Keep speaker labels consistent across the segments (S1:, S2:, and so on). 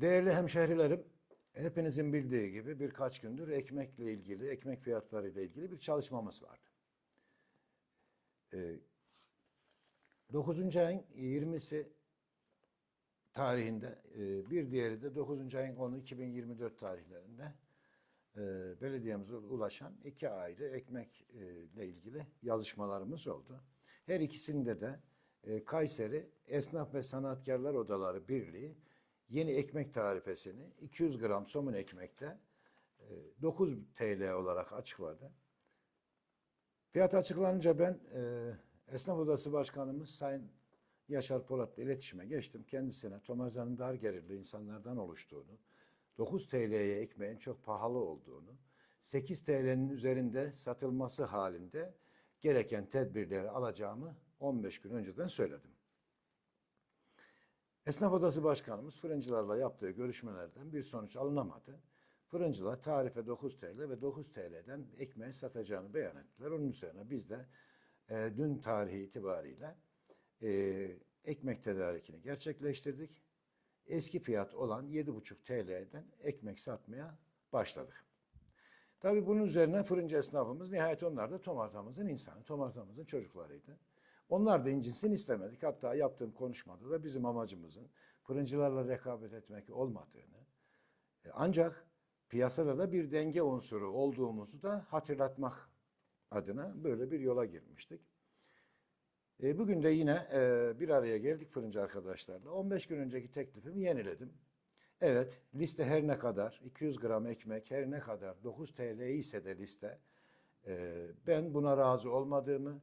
S1: Değerli hemşehrilerim, hepinizin bildiği gibi birkaç gündür ekmekle ilgili, ekmek fiyatları ile ilgili bir çalışmamız vardı. Ee, 9. ayın 20'si tarihinde, e, bir diğeri de 9. ayın 10'u 2024 tarihlerinde e, belediyemize ulaşan iki ayrı ekmekle ilgili yazışmalarımız oldu. Her ikisinde de e, Kayseri Esnaf ve Sanatkarlar Odaları Birliği yeni ekmek tarifesini 200 gram somun ekmekte e, 9 TL olarak açıkladı. Fiyat açıklanınca ben e, Esnaf Odası Başkanımız Sayın Yaşar Polat'la iletişime geçtim. Kendisine Tomarza'nın dar gelirli insanlardan oluştuğunu, 9 TL'ye ekmeğin çok pahalı olduğunu, 8 TL'nin üzerinde satılması halinde gereken tedbirleri alacağımı 15 gün önceden söyledim. Esnaf Odası Başkanımız fırıncılarla yaptığı görüşmelerden bir sonuç alınamadı. Fırıncılar tarife 9 TL ve 9 TL'den ekmeği satacağını beyan ettiler. Onun üzerine biz de e, dün tarihi itibariyle e, ekmek tedarikini gerçekleştirdik. Eski fiyat olan 7,5 TL'den ekmek satmaya başladık. Tabii bunun üzerine fırıncı esnafımız nihayet onlar da Tomarzamızın insanı, Tomarzamızın çocuklarıydı. Onlar da incinsin istemedik. Hatta yaptığım konuşmada da bizim amacımızın fırıncılarla rekabet etmek olmadığını, e, ancak piyasada da bir denge unsuru olduğumuzu da hatırlatmak adına böyle bir yola girmiştik. E, bugün de yine e, bir araya geldik fırıncı arkadaşlarla. 15 gün önceki teklifimi yeniledim. Evet, liste her ne kadar 200 gram ekmek her ne kadar 9 TL ise de liste ben buna razı olmadığımı,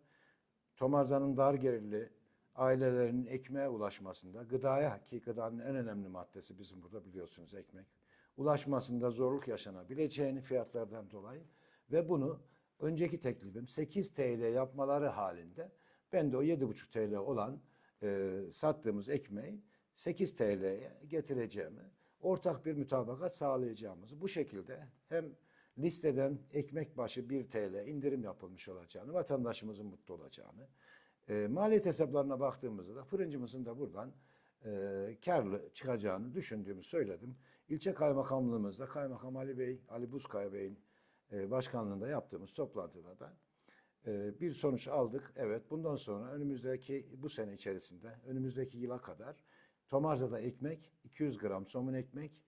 S1: Tomarza'nın dar gelirli ailelerin ekmeğe ulaşmasında, gıdaya ki en önemli maddesi bizim burada biliyorsunuz ekmek, ulaşmasında zorluk yaşanabileceğini fiyatlardan dolayı ve bunu önceki teklifim 8 TL yapmaları halinde ben de o 7,5 TL olan e, sattığımız ekmeği 8 TL'ye getireceğimi, ortak bir mütabakat sağlayacağımızı bu şekilde hem listeden ekmek başı 1 TL indirim yapılmış olacağını, vatandaşımızın mutlu olacağını, e, maliyet hesaplarına baktığımızda da fırıncımızın da buradan e, karlı çıkacağını düşündüğümü söyledim. İlçe kaymakamlığımızda Kaymakam Ali Bey, Ali Buzkaya Bey'in e, başkanlığında yaptığımız toplantıda da e, bir sonuç aldık. Evet bundan sonra önümüzdeki bu sene içerisinde önümüzdeki yıla kadar Tomarza'da ekmek 200 gram somun ekmek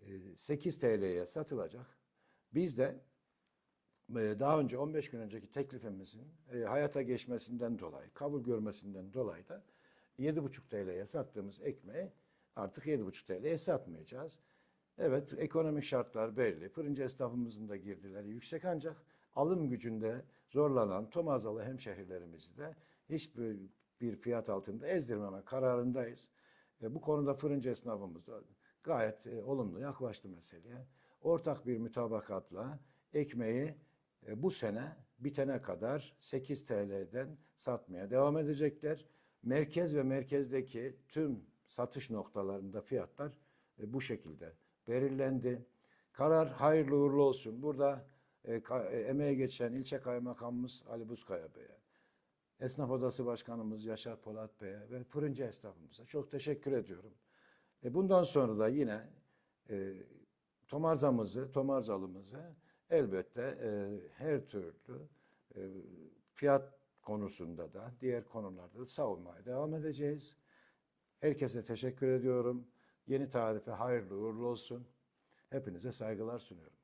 S1: e, 8 TL'ye satılacak. Biz de e, daha önce 15 gün önceki teklifimizin e, hayata geçmesinden dolayı, kabul görmesinden dolayı da 7,5 TL'ye sattığımız ekmeği artık 7,5 TL'ye satmayacağız. Evet ekonomik şartlar belli. Fırıncı esnafımızın da girdileri yüksek ancak alım gücünde zorlanan Tomazalı hemşehrilerimizi de hiçbir bir fiyat altında ezdirmeme kararındayız. E, bu konuda fırıncı esnafımız da gayet e, olumlu yaklaştı meseleye. Ortak bir mütabakatla ekmeği e, bu sene bitene kadar 8 TL'den satmaya devam edecekler. Merkez ve merkezdeki tüm satış noktalarında fiyatlar e, bu şekilde belirlendi. Karar hayırlı uğurlu olsun. Burada e, ka- e, emeğe geçen ilçe kaymakamımız Ali Buzkaya Bey'e, Esnaf Odası Başkanımız Yaşar Polat Bey'e ve fırıncı esnafımıza çok teşekkür ediyorum. E, bundan sonra da yine e, Tomarzamızı, Tomarzalımızı elbette e, her türlü e, fiyat konusunda da diğer konularda da savunmaya devam edeceğiz. Herkese teşekkür ediyorum. Yeni tarife hayırlı uğurlu olsun. Hepinize saygılar sunuyorum.